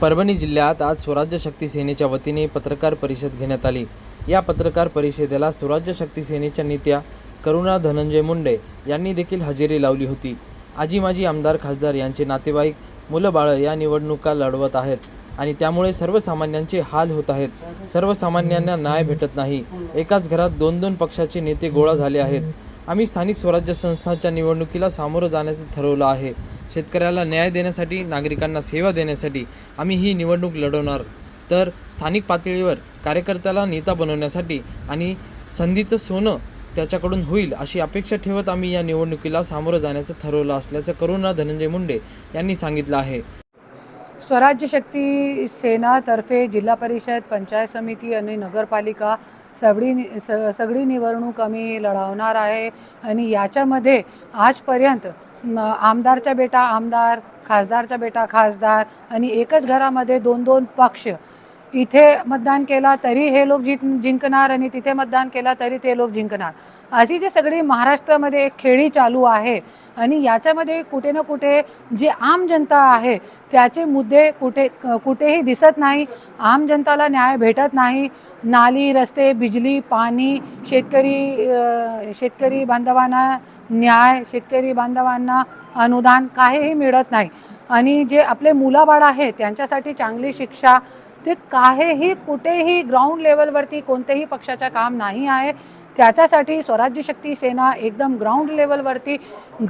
परभणी जिल्ह्यात आज स्वराज्य शक्ती सेनेच्या वतीने पत्रकार परिषद घेण्यात आली. या पत्रकार परिषदेला स्वराज्य शक्ती सेनेच्या नेत्या करुणा धनंजय मुंडे यांनी देखील हजेरी लावली होती. आजी माजी आमदार खासदार यांचे नातेवाईक मुलं बाळं या निवडणुका लढवत आहेत आणि त्यामुळे सर्वसामान्यांचे हाल होत आहेत. सर्वसामान्यांना न्याय भेटत नाही. एकाच घरात दोन दोन पक्षाचे नेते गोळा झाले आहेत. आम्ही स्थानिक स्वराज्य संस्थांच्या निवडणुकीला सामोरं जाण्याचं ठरवलं आहे. शेतकऱ्याला न्याय देण्यासाठी नागरिकांना सेवा देण्यासाठी आम्ही ही निवडणूक लढवणार. तर स्थानिक पातळीवर कार्यकर्त्याला नेता बनवण्यासाठी आणि संधीचं सोनं त्याच्याकडून होईल अशी अपेक्षा ठेवत आम्ही या निवडणुकीला सामोरं जाण्याचं ठरवलं असल्याचं करुणा धनंजय मुंडे यांनी सांगितलं आहे. स्वराज्य शक्ती सेनातर्फे जिल्हा परिषद पंचायत समिती आणि नगरपालिका सगळी नि- स सगळी निवडणूक आम्ही लढवणार आहे. आणि याच्यामध्ये आजपर्यंत आमदारचा बेटा आमदार खासदारचा बेटा खासदार आणि एकच घरामध्ये दोन दोन पक्ष. इथे मतदान केला तरी हे लोक जिंक जिंकणार आणि तिथे मतदान केला तरी ते लोक जिंकणार. अशी जी सगळी महाराष्ट्रामध्ये एक खेळी चालू आहे आणि याच्यामध्ये कुठे ना कुठे जे आम जनता आहे त्याचे मुद्दे कुठे कुठेही दिसत नाही. आम जनताला न्याय भेटत नाही. नाली रस्ते बिजली पाणी शेतकरी शेतकरी बांधवांना न्याय शेतकरी बांधवांना अनुदान काहीही मिळत नाही. आणि जे आपले मुलाबाळ आहे त्यांच्यासाठी चांगली शिक्षा ते काहीही कुठेही ग्राउंड लेवलवरती कोणत्याही पक्षाचं काम नाही आहे. त्याच्यासाठी स्वराज्य शक्ती सेना एकदम ग्राउंड लेवलवरती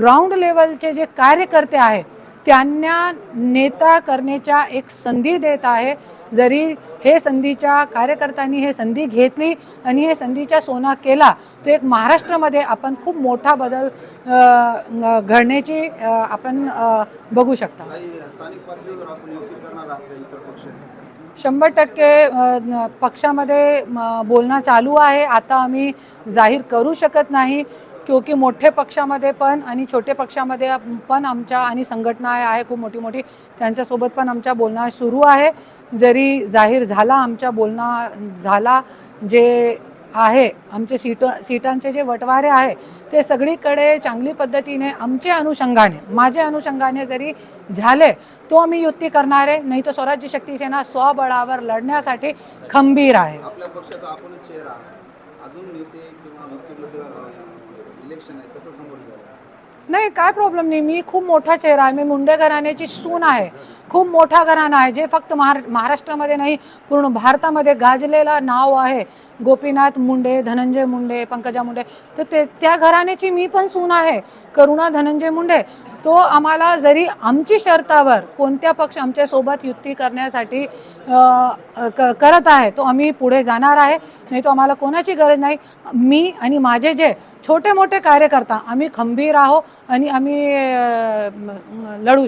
ग्राउंड लेवलचे जे कार्यकर्ते आहे त्यांना नेता करण्याच्या एक संधी देत आहे. जरी हे संधीच्या कार्यकर्त्यांनी हे संधी घेतली आणि हे संधीचा सोना केला तर एक महाराष्ट्रामध्ये आपण खूप मोठा बदल घडण्याची आपण बघू शकता. शंभर टक्के पक्षामध्ये बोलणं चालू आहे. आता आम्ही जाहीर करू शकत नाही. क्योंकि मोठे पक्षामध्ये पण आणि छोटे पक्षामध्ये पण आमच्या आणि संघटना आहे खूप मोठी मोठी त्यांच्यासोबत पण आमच्या बोलणं सुरू आहे. जरी जाहीर झाला आमच्या बोलणं झाला जे आहे आमचे सीट सीटांचे जे वटवारे आहे ते सगळीकडे चांगली पद्धतीने आमच्या अनुषंगाने माझ्या अनुषंगाने जरी झाले तो आम्ही युती करणार आहे नाही तर स्वराज्य शक्ती सेना स्वबळावर लढण्यासाठी खंबीर आहे. अजून नेते किंवा व्यक्तिगत इलेक्शन आहे कसं समोर जाईल नाही काय प्रॉब्लेम नाही. मी खूप मोठा चेहरा आहे. मी मुंडे घराण्याची सून आहे. खूप मोठा घराणा आहे. जे फक्त महार महाराष्ट्रामध्ये नाही पूर्ण भारतामध्ये गाजलेला नाव आहे. गोपीनाथ मुंडे धनंजय मुंडे पंकजा मुंडे. तर ते त्या घराण्याची मी पण सून आहे. करुणा धनंजय मुंडे. तो आम्हाला जरी आमची शर्तावर कोणत्या पक्ष आमच्यासोबत युती करण्यासाठी क- करत आहे तो आम्ही पुढे जाणार आहे. नाही तो आम्हाला कोणाची गरज नाही. मी आणि माझे जे छोटे मोठे कार्यकर्ता आम्ही खंबीर आहो आणि आम्ही लढू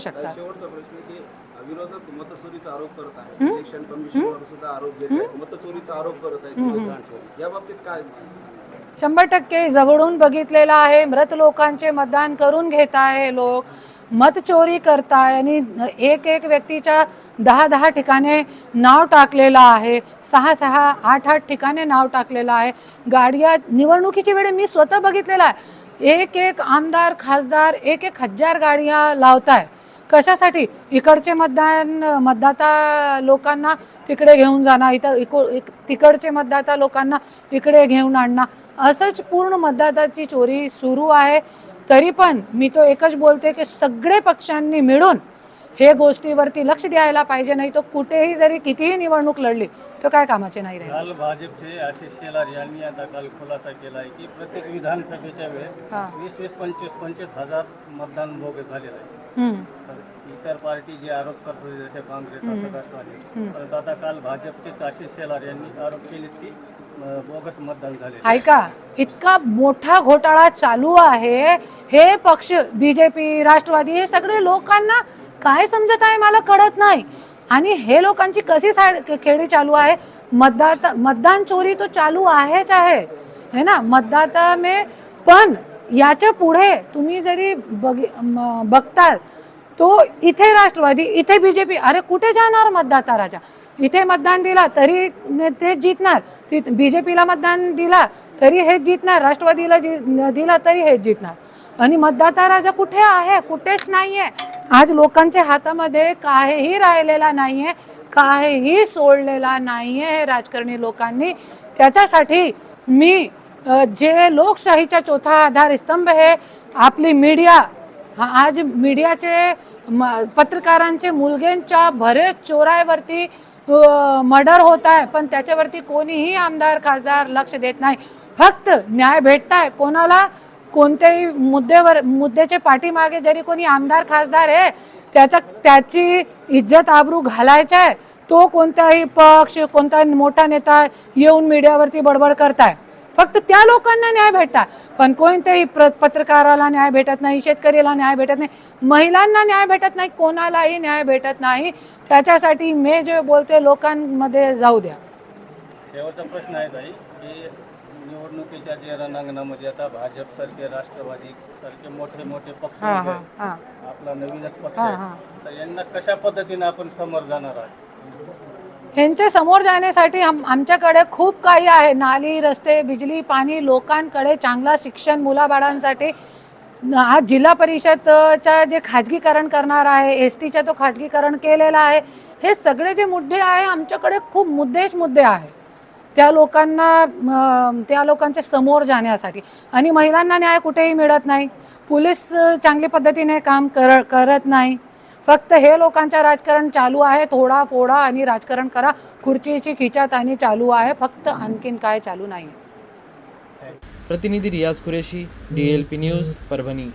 काय शंभर टक्के जवळून बघितलेलं आहे. मृत लोकांचे मतदान करून घेत आहे लोक. मतचोरी करताय आणि एक एक व्यक्तीच्या दहा दहा ठिकाणे नाव टाकलेलं आहे. सहा सहा आठ आठ ठिकाणे नाव टाकलेलं आहे. गाड्या निवडणुकीची वेळ मी स्वतः बघितलेला आहे. एक एक आमदार खासदार एक एक हजार गाड्या लावताय. कशासाठी? इकडचे मतदान मतदाता लोकांना तिकडे घेऊन जाणार इथं इको इक- तिकडचे मतदाता लोकांना इकडे घेऊन आणणार असंच पूर्ण मतदाताची चोरी सुरू आहे. तरी पण मी तो एकच बोलते की सगळे पक्षांनी मिळून हे गोष्टीवरती लक्ष द्यायला पाहिजे नाही तो कुठेही जरी कितीही निवडणूक लढली तर काय कामाचे नाही राहील. काल भाजपचे आशिष शेलार यांनी आता काल खुलासा केला आहे की प्रत्येक विधानसभेच्या वेळेस हा. वीस वीस पंचवीस पंचवीस हजार मतदान बोगस झालेलं आहे. हम्म. तर इतर पार्टी जे आरोप करत होते जसे काँग्रेस असं राष्ट्रवादी परंतु आता काल भाजपचेच आशिष शेलार यांनी आरोप केले की अं, बोगस मतदान झाले ऐका इतका मोठा घोटाळा चालू आहे. हे पक्ष बीजेपी राष्ट्रवादी हे सगळे लोकांना काय समजत आहे मला कळत नाही. आणि हे लोकांची कशी साड खेळी चालू आहे? मतदाता मतदान चोरी तो चालू आहेच आहे. है ना? मतदाता मे पण याच्यापुढे तुम्ही जरी बघ बघताल तो इथे राष्ट्रवादी इथे बीजेपी अरे कुठे जाणार मतदाता राजा? इथे मतदान दिला तरी ते जितणार. ती बीजेपीला मतदान दिला तरी हेच जितणार. राष्ट्रवादीला जि दिला तरी हेच जितणार. आणि मतदाता राजा कुठे आहे? कुठेच नाही आहे आज लोकांच्या हातामध्ये काहीही राहिलेला नाही आहे काहीही सोडलेला नाही आहे हे राजकारणी लोकांनी. त्याच्यासाठी मी जे लोकशाहीचा चौथा आधार स्तंभ हे आपली मीडिया हा आज मीडियाचे म- पत्रकारांचे मुलग्यांच्या भरे चोराईवरती मर्डर होत आहे पण त्याच्यावरती कोणीही आमदार खासदार लक्ष देत नाही. फक्त न्याय भेटताय. कोणाला कोणत्याही मुद्द्यावर मुद्द्याचे पाठीमागे जरी कोणी आमदार खासदार आहे त्याचा त्याची इज्जत आबरू घालायचा आहे तो कोणताही पक्ष कोणता मोठा नेता येऊन मीडियावरती बडबड करताय. फक्त त्या लोकांना न्याय भेटता. पण कोणत्याही पत्रकाराला न्याय भेटत नाही शेतकरीला न्याय भेटत नाही महिलांना न्याय भेटत नाही कोणालाही न्याय भेटत नाही. त्याच्यासाठी मी जे बोलते लोकांमध्ये जाऊ द्या. शेवटचा प्रश्न आहे निवडणुकीच्या जे रणांगणामध्ये आता भाजप सारखे राष्ट्रवादी सारखे मोठे मोठे पक्ष हां हां आहेत. हां. आपला नवीनच पक्ष हां, आहे. तर यांना कशा पद्धतीने आपण समोर जाणार आहात? ह्यांच्या समोर जाण्यासाठी आम आमच्याकडे खूप काही आहे. नाली रस्ते बिजली पाणी लोकांकडे चांगला शिक्षण मुलाबाळांसाठी. आज जिल्हा परिषदच्या जे खाजगीकरण करणार आहे एस टीचा तो खाजगीकरण केलेला आहे. हे सगळे जे मुद्दे आहे आमच्याकडे खूप मुद्देच मुद्दे आहे त्या लोकांना त्या लोकांच्या समोर जाण्यासाठी. आणि महिलांना न्याय कुठेही मिळत नाही. पोलीस चांगली चांगल्या पद्धतीने काम कर करत नाही. फक्त हे लोकांचं राजकारण चालू आहे. थोडा फोडा आणि राजकारण करा. खुर्चीची खिचात आणि चालू आहे. फक्त आणखीन काय चालू नाही प्रतिनिधी Riyaz Qureshi D L P news Parbhani.